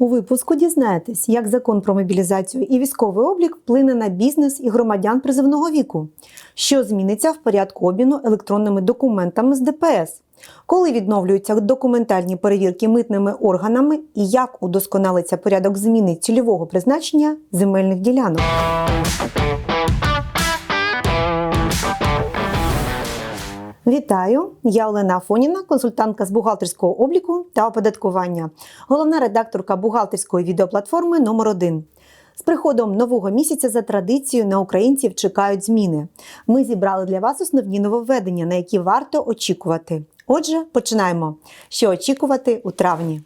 У випуску дізнаєтесь, як закон про мобілізацію і військовий облік вплине на бізнес і громадян призивного віку, що зміниться в порядку обміну електронними документами з ДПС, коли відновлюються документальні перевірки митними органами і як удосконалиться порядок зміни цільового призначення земельних ділянок. Вітаю! Я Олена Афоніна, консультантка з бухгалтерського обліку та оподаткування, головна редакторка бухгалтерської відеоплатформи номер 1 З приходом нового місяця за традицією на українців чекають зміни. Ми зібрали для вас основні нововведення, на які варто очікувати. Отже, починаємо. Що очікувати у травні?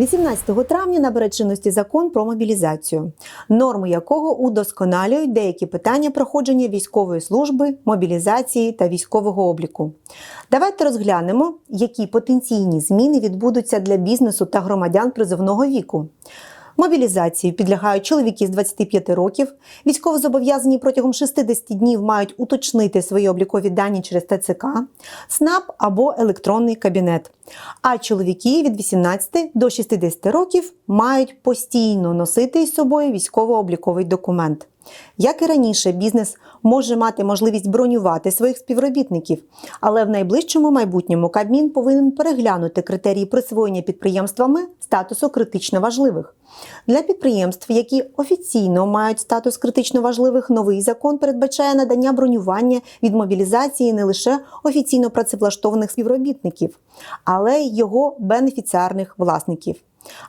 18 травня набере чинності закон про мобілізацію, норми якого удосконалюють деякі питання проходження військової служби, мобілізації та військового обліку. Давайте розглянемо, які потенційні зміни відбудуться для бізнесу та громадян призовного віку. Мобілізації підлягають чоловіки з 25 років. Військовозобов'язані протягом 60 днів мають уточнити свої облікові дані через ТЦК, СНАП або електронний кабінет. А чоловіки від 18 до 60 років мають постійно носити із собою військово-обліковий документ. Як і раніше, бізнес може мати можливість бронювати своїх співробітників, але в найближчому майбутньому Кабмін повинен переглянути критерії присвоєння підприємствами статусу критично важливих. Для підприємств, які офіційно мають статус критично важливих, новий закон передбачає надання бронювання від мобілізації не лише офіційно працевлаштованих співробітників, але й його бенефіціарних власників.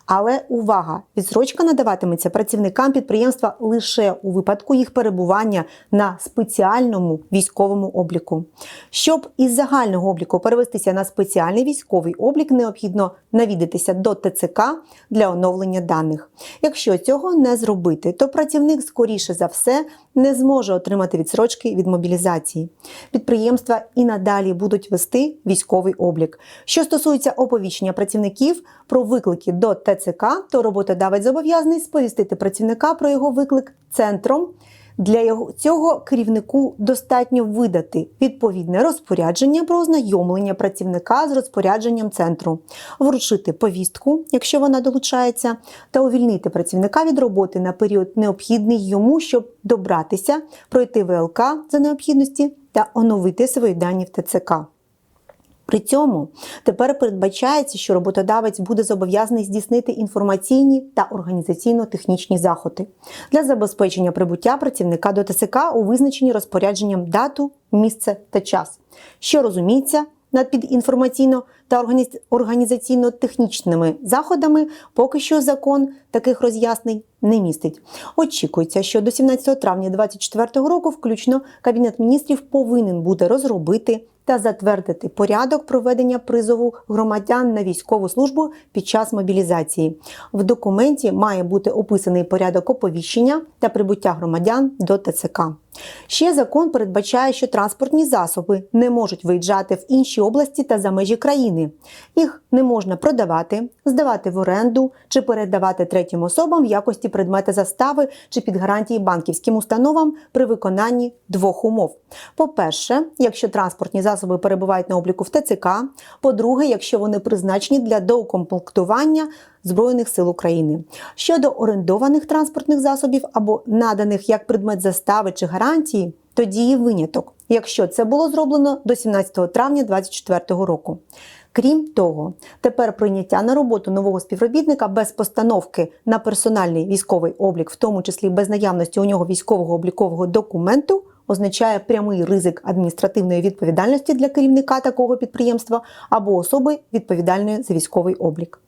Але увага! Відсрочка надаватиметься працівникам підприємства лише у випадку їх перебування на спеціальному військовому обліку. Щоб із загального обліку перевестися на спеціальний військовий облік, необхідно навідатися до ТЦК для оновлення даних. Якщо цього не зробити, то працівник скоріше за все не зможе отримати відсрочки від мобілізації. Підприємства і надалі будуть вести військовий облік. Що стосується оповіщення працівників про виклики до ТЦК, то роботодавець зобов'язаний сповістити працівника про його виклик центром. Для цього керівнику достатньо видати відповідне розпорядження про ознайомлення працівника з розпорядженням центру, вручити повістку, якщо вона долучається, та увільнити працівника від роботи на період необхідний йому, щоб добратися, пройти ВЛК за необхідності та оновити свої дані в ТЦК. При цьому тепер передбачається, що роботодавець буде зобов'язаний здійснити інформаційні та організаційно-технічні заходи для забезпечення прибуття працівника до ТСК у визначенні розпорядженням дату, місце та час, що розуміється над підінформаційно та організаційно-технічними заходами, поки що закон таких роз'яснень не містить. Очікується, що до 17 травня 2024 року, включно Кабінет міністрів повинен буде розробити та затвердити порядок проведення призову громадян на військову службу під час мобілізації. В документі має бути описаний порядок оповіщення та прибуття громадян до ТЦК. Ще закон передбачає, що транспортні засоби не можуть виїжджати в інші області та за межі країни. Їх не можна продавати, здавати в оренду чи передавати третім особам в якості предмета застави чи під гарантії банківським установам при виконанні двох умов. По-перше, якщо транспортні засоби перебувають на обліку в ТЦК. По-друге, якщо вони призначені для доукомплектування Збройних сил України. Щодо орендованих транспортних засобів або наданих як предмет застави чи гарантії, то діє виняток, якщо це було зроблено до 17 травня 2024 року. Крім того, тепер прийняття на роботу нового співробітника без постановки на персональний військовий облік, в тому числі без наявності у нього військового облікового документу, означає прямий ризик адміністративної відповідальності для керівника такого підприємства або особи відповідальної за військовий облік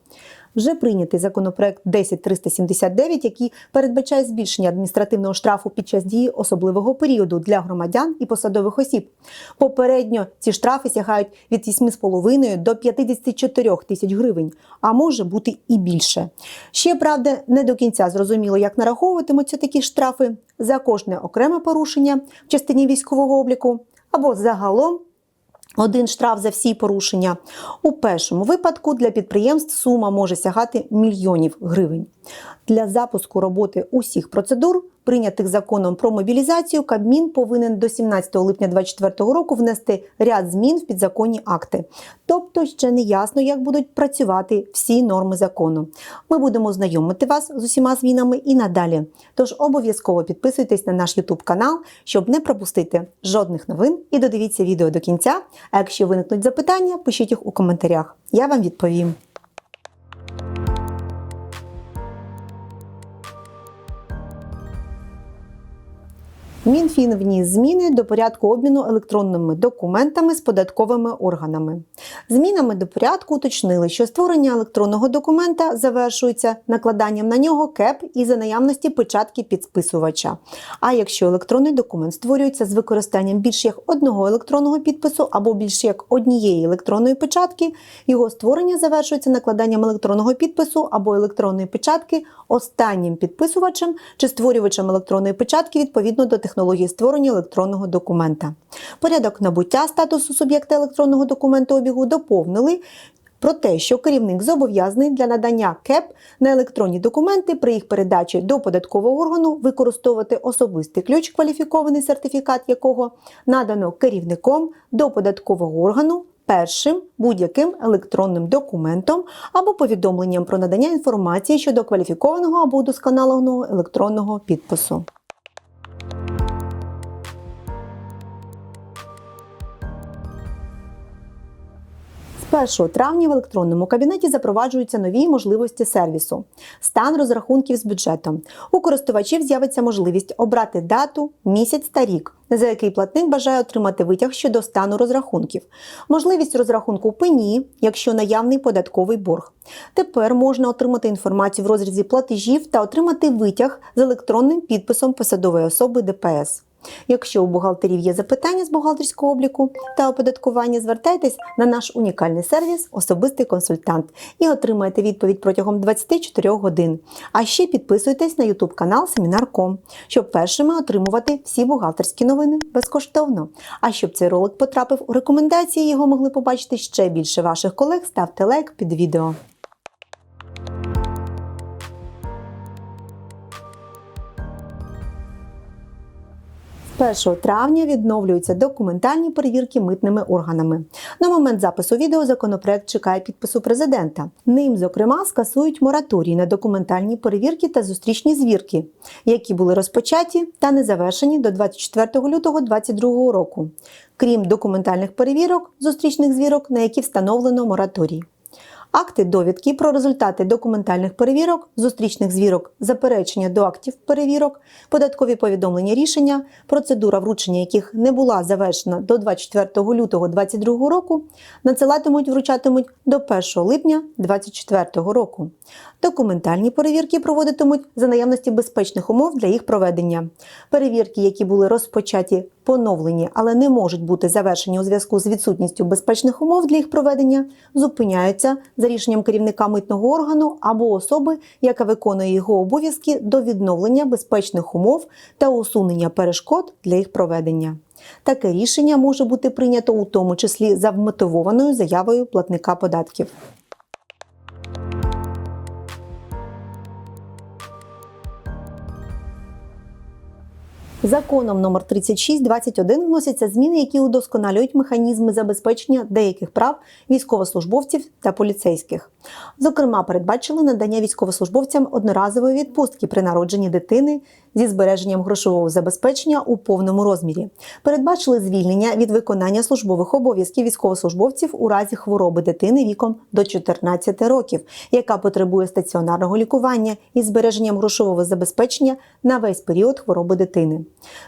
вже прийнятий законопроект 10379, який передбачає збільшення адміністративного штрафу під час дії особливого періоду для громадян і посадових осіб. Попередньо ці штрафи сягають від 8,5 до 54 тисяч гривень, а може бути і більше. Ще правда, не до кінця зрозуміло, як нараховуватимуться такі штрафи за кожне окреме порушення в частині військового обліку або загалом. Один штраф за всі порушення. У першому випадку для підприємств сума може сягати мільйонів гривень. Для запуску роботи усіх процедур прийнятих законом про мобілізацію, Кабмін повинен до 17 липня 2024 року внести ряд змін в підзаконні акти. Тобто ще не ясно, як будуть працювати всі норми закону. Ми будемо знайомити вас з усіма змінами і надалі. Тож обов'язково підписуйтесь на наш YouTube канал, щоб не пропустити жодних новин і додивіться відео до кінця. А якщо виникнуть запитання, пишіть їх у коментарях. Я вам відповім. Мінфін вніс зміни до порядку обміну електронними документами з податковими органами. Змінами до порядку уточнили, що створення електронного документа завершується накладанням на нього КЕП і за наявності печатки підписувача. А якщо електронний документ створюється з використанням більш як одного електронного підпису або більш як однієї електронної печатки, його створення завершується накладанням електронного підпису або електронної печатки останнім підписувачем чи створювачем електронної печатки відповідно до технології створення електронного документа. Порядок набуття статусу суб'єкта електронного документообігу доповнили. Про те, що керівник зобов'язаний для надання КЕП на електронні документи при їх передачі до податкового органу використовувати особистий ключ, кваліфікований сертифікат якого надано керівником до податкового органу першим будь-яким електронним документом або повідомленням про надання інформації щодо кваліфікованого або удосконаленого електронного підпису. 1 травня в електронному кабінеті запроваджуються нові можливості сервісу, стан розрахунків з бюджетом. У користувачів з'явиться можливість обрати дату, місяць та рік, за який платник бажає отримати витяг щодо стану розрахунків, можливість розрахунку пені, якщо наявний податковий борг. Тепер можна отримати інформацію в розрізі платежів та отримати витяг з електронним підписом посадової особи ДПС. Якщо у бухгалтерів є запитання з бухгалтерського обліку та оподаткування, звертайтесь на наш унікальний сервіс Особистий консультант і отримайте відповідь протягом 24 годин. А ще підписуйтесь на YouTube канал Семінар.ком, щоб першими отримувати всі бухгалтерські новини безкоштовно. А щоб цей ролик потрапив у рекомендації, його могли побачити ще більше ваших колег, ставте лайк під відео. 1 травня відновлюються документальні перевірки митними органами. На момент запису відео законопроект чекає підпису президента. Ним, зокрема, скасують мораторій на документальні перевірки та зустрічні звірки, які були розпочаті та не завершені до 24 лютого 2022 року, крім документальних перевірок, зустрічних звірок, на які встановлено мораторій. Акти довідки про результати документальних перевірок, зустрічних звірок, заперечення до актів перевірок, податкові повідомлення рішення, процедура вручення яких не була завершена до 24 лютого 2022 року, надсилатимуть вручатимуть до 1 липня 2024 року. Документальні перевірки проводитимуть за наявності безпечних умов для їх проведення. Перевірки, які були розпочаті поновлені, але не можуть бути завершені у зв'язку з відсутністю безпечних умов для їх проведення, зупиняються за рішенням керівника митного органу або особи, яка виконує його обов'язки до відновлення безпечних умов та усунення перешкод для їх проведення. Таке рішення може бути прийнято у тому числі за вмотивованою заявою платника податків. Законом номер 3621 вносяться зміни, які удосконалюють механізми забезпечення деяких прав військовослужбовців та поліцейських. Зокрема, передбачили надання військовослужбовцям одноразової відпустки при народженні дитини зі збереженням грошового забезпечення у повному розмірі. Передбачили звільнення від виконання службових обов'язків військовослужбовців у разі хвороби дитини віком до 14 років, яка потребує стаціонарного лікування із збереженням грошового забезпечення на весь період хвороби дитини.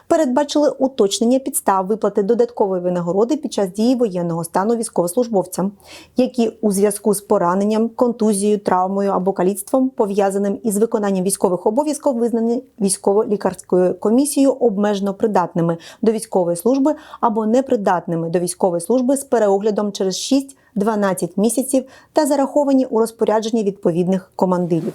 Передбачили уточнення підстав виплати додаткової винагороди під час дії воєнного стану військовослужбовцям, які у зв'язку з пораненням, контузією, травмою або каліцтвом, пов'язаним із виконанням військових обов'язків, визнані військово-лікарською комісією обмежено придатними до військової служби або непридатними до військової служби з переоглядом через 6-12 місяців та зараховані у розпорядженні відповідних командирів.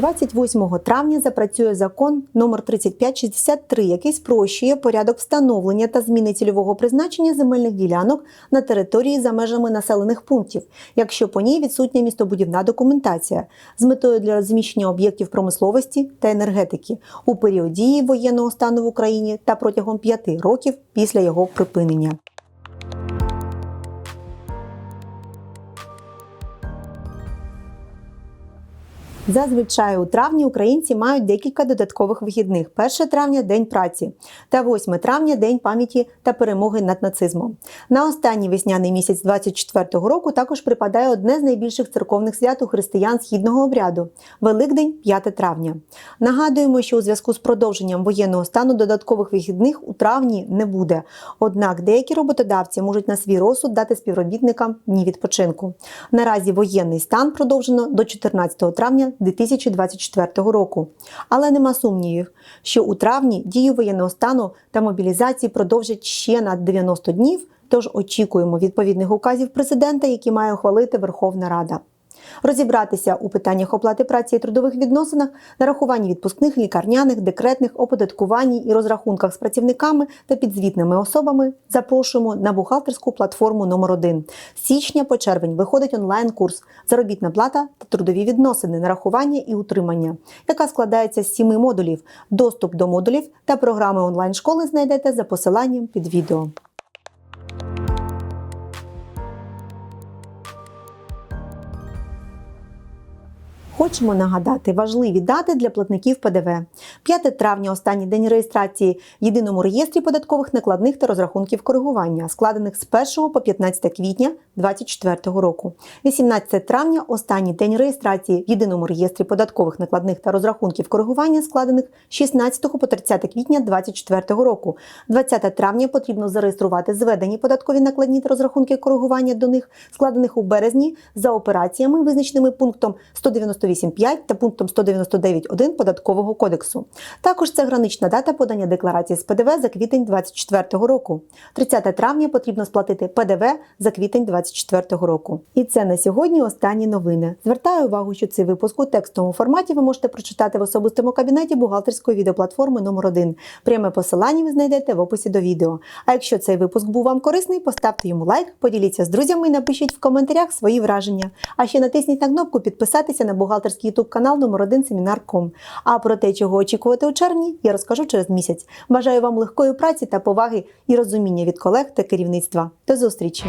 28 травня запрацює закон номер 3563, який спрощує порядок встановлення та зміни цільового призначення земельних ділянок на території за межами населених пунктів, якщо по ній відсутня містобудівна документація з метою для розміщення об'єктів промисловості та енергетики у період дії воєнного стану в Україні та протягом п'яти років після його припинення. Зазвичай у травні українці мають декілька додаткових вихідних: 1 травня День праці та 8 травня День пам'яті та перемоги над нацизмом. На останній весняний місяць 24-го року також припадає одне з найбільших церковних свят у християн східного обряду Великдень 5 травня. Нагадуємо, що у зв'язку з продовженням воєнного стану додаткових вихідних у травні не буде. Однак деякі роботодавці можуть на свій розсуд дати співробітникам дні відпочинку. Наразі воєнний стан продовжено до 14 травня 2024 року. Але нема сумнівів, що у травні дію воєнного стану та мобілізації продовжать ще на 90 днів. Тож очікуємо відповідних указів президента, які має ухвалити Верховна Рада. Розібратися у питаннях оплати праці і трудових відносинах, нарахуванні відпускних, лікарняних, декретних, оподаткуванні і розрахунках з працівниками та підзвітними особами запрошуємо на бухгалтерську платформу номер 1 З січня по червень виходить онлайн-курс Заробітна плата та трудові відносини, нарахування і утримання, яка складається з сіми модулів. Доступ до модулів та програми онлайн-школи знайдете за посиланням під відео. Хочемо нагадати важливі дати для платників ПДВ. 5 травня останній день реєстрації в єдиному реєстрі податкових накладних та розрахунків коригування, складених з 1 по 15 квітня 2024 року. 18 травня останній день реєстрації в єдиному реєстрі податкових накладних та розрахунків коригування, складених з 16 по 30 квітня 2024 року. 20 травня потрібно зареєструвати зведені податкові накладні та розрахунки коригування до них, складених у березні за операціями, визначеними пунктом 198.5 та пунктом 199.1 податкового кодексу. Також це гранична дата подання декларації з ПДВ за квітень 2024 року. 30 травня потрібно сплатити ПДВ за квітень 2024 року. І це на сьогодні останні новини. Звертаю увагу, що цей випуск у текстовому форматі ви можете прочитати в особистому кабінеті бухгалтерської відеоплатформи номер 1 Пряме посилання ви знайдете в описі до відео. А якщо цей випуск був вам корисний, поставте йому лайк, поділіться з друзями і напишіть в коментарях свої враження. А ще натисніть на кнопку підписатися на бухгалтерський ютуб канал номер 1 Семінар.ком. А про те, чого очікувати у червні, я розкажу через місяць. Бажаю вам легкої праці та поваги і розуміння від колег та керівництва. До зустрічі!